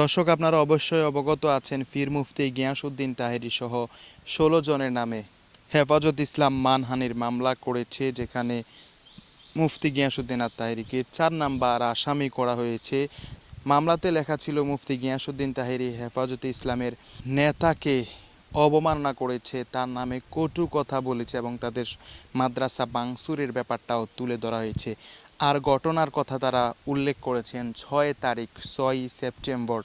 দর্শক, আপনারা অবশ্যই অবগত আছেন ফির মুফতি গিয়াসউদ্দিন তাহেরি সহ ষোলো জনের নামে হেফাজত ইসলাম মানহানির মামলা করেছে, যেখানে মুফতি গিয়াসউদ্দিন আর তাহেরিকে চার নাম্বার আসামি করা হয়েছে। মামলাতে লেখা ছিল, মুফতি গিয়াসুদ্দিন তাহেরি হেফাজতে ইসলামের নেতাকে অবমাননা করেছে, তার নামে কটু কথা বলেছে এবং তাদের মাদ্রাসা বাংসুরের ব্যাপারটাও তুলে ধরা হয়েছে। আর ঘটনার কথা তারা উল্লেখ করেছেন ছয় তারিখ, ছয়ই সেপ্টেম্বর।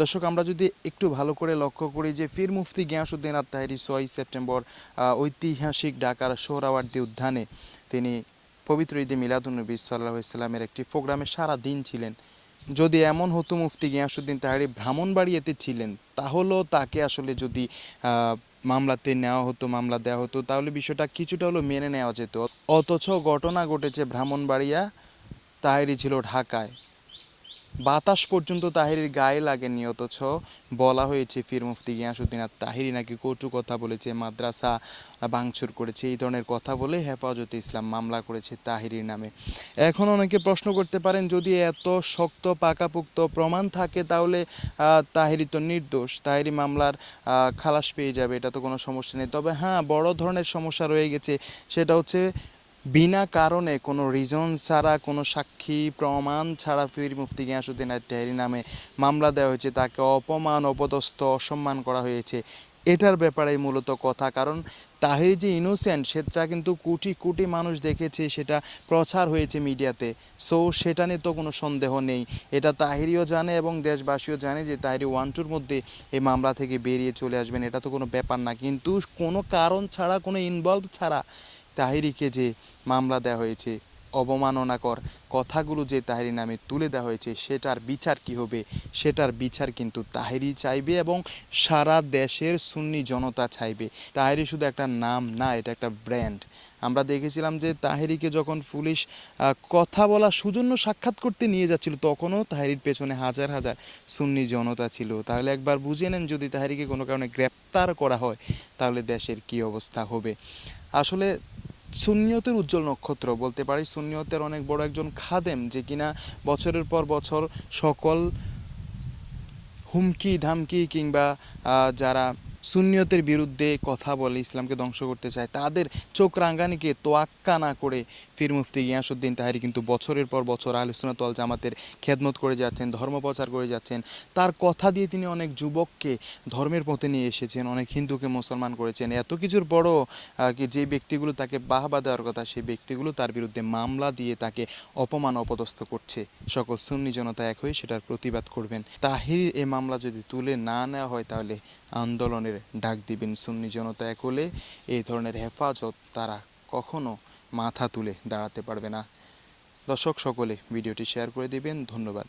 দর্শক, আমরা যদি একটু ভালো করে লক্ষ্য করি যে ফির মুফতি গিয়াসুদ্দিন আর তাহেরি ছয় সেপ্টেম্বর ঐতিহাসিক ঢাকার সোহরাওয়ার্দী উদ্যানে তিনি পবিত্র ঈদে মিলাদুন্নবী সাল্লাহ ইসলামের একটি প্রোগ্রামে সারা দিন ছিলেন। যদি এমন হতো মুফতি গিয়াসুদ্দিন তাহারি ব্রাহ্মণবাড়িয়াতে ছিলেন, তাহলেও তাকে আসলে যদি মামলাতে নেওয়া হতো, মামলা দেওয়া হতো, তাহলে বিষয়টা কিছুটা হলো মেনে নেওয়া যেত। অথচ ঘটনা ঘটেছে ব্রাহ্মণবাড়িয়া তাহেরি ছিল ঢাকায়। বাতাস পর্যন্ত তাহিরির গায়ে লাগেনি, অথচ বলা হয়েছে ফির মুফতি গিয়াসুদ্দিন আর তাহিরি নাকি কটু কথা বলেছে, মাদ্রাসা ভাঙচুর করেছে, এই ধরনের কথা বলে হেফাজতে ইসলাম মামলা করেছে তাহিরির নামে। এখন অনেকে প্রশ্ন করতে পারেন, যদি এত শক্ত পাকাপোক্ত প্রমাণ থাকে, তাহলে তাহিরি তো নির্দোষ। তাহিরি মামলার খালাস পেয়ে যাবে, এটা তো কোনো সমস্যা নেই। তবে হ্যাঁ বড় ধরনের সমস্যা রয়ে গেছে, সেটা হচ্ছে বিনা কারণে কোনো রিজন ছাড়া, কোনো সাক্ষী প্রমাণ ছাড়া ফির মুফতি গিয়াসুদ্দিন আর তেহারি নামে মামলা দেওয়া হয়েছে, তাকে অপমান, অপদস্থ, অসম্মান করা হয়েছে। এটার ব্যাপারে মূলত কথা, কারণ তাহির যে ইনোসেন্ট সেটা কিন্তু কোটি কোটি মানুষ দেখেছে, সেটা প্রচার হয়েছে মিডিয়াতে। সো সেটা নিয়ে তো কোনো সন্দেহ নেই। এটা তাহিরিও জানে এবং দেশবাসীও জানে যে তাহিরি ওয়ান টুর মধ্যে এই মামলা থেকে বেরিয়ে চলে আসবেন, এটা তো কোনো ব্যাপার না। কিন্তু কোনো কারণ ছাড়া, কোনো ইনভলভ ছাড়া তাহিরিকে যে মামলা দেওয়া হয়েছে, অবমাননাকর কথাগুলো যে তাহিরি নামে তুলে দেওয়া হয়েছে, সেটার বিচার কি হবে? সেটার বিচার কিন্তু তাহিরি চাইবে এবং সারা দেশের সুন্নি জনতা চাইবে। তাহিরি শুধু একটা নাম না, এটা একটা ব্র্যান্ড আমরা দেখেছিলাম যে তাহিরিকে যখন পুলিশ কথা বলা সুজন্য সাক্ষাৎ করতে নিয়ে যাচ্ছিল, তখনও তাহিরির পেছনে হাজার হাজার সুন্নি জনতা ছিল। তাহলে একবার বুঝে নেন, যদি তাহিরিকে কোনো কারণে গ্রেপ্তার করা হয়, তাহলে দেশের কি অবস্থা হবে? আসলে সুন্নিয়তের উজ্জ্বল নক্ষত্র, বলতে পারি সুনিয়তের অনেক বড় একজন খাদেম যে কিনা বছরের পর বছর সকল হুমকি, ধামকি কিংবা যারা সুন্নিয়তের বিরুদ্ধে কথা বলে ইসলামকে ধ্বংস করতে চায়, তাদের চোখ রাঙ্গানিকে তোয়াক্কা না করে ফির মুফতি গিয়াসুদ্দিন তাহারি কিন্তু বছরের পর বছর আলোচনাতল জামাতের খেদমত করে যাচ্ছেন, ধর্ম প্রচার করে যাচ্ছেন। তার কথা দিয়ে তিনি অনেক যুবককে ধর্মের পথে নিয়ে এসেছেন, অনেক হিন্দুকে মুসলমান করেছেন। এত কিছুর বড় যে ব্যক্তিগুলো তাকে বাহবা দেওয়ার কথা সেই ব্যক্তিগুলো তার বিরুদ্ধে মামলা দিয়ে তাকে অপমান অপদস্থ করছে। সকল সুন্নি জনতা এক হয়ে সেটার প্রতিবাদ করবেন। তাহির এ মামলা যদি তুলে না নেওয়া হয় তাহলে আন্দোলনের ডাক দিবেন সুন্নি জনতা এক হলে এই ধরনের হেফাজত তারা কখনো মাথা তুলে দাঁড়াতে পারবে না। দর্শক সকলে ভিডিওটি শেয়ার করে দিবেন। ধন্যবাদ।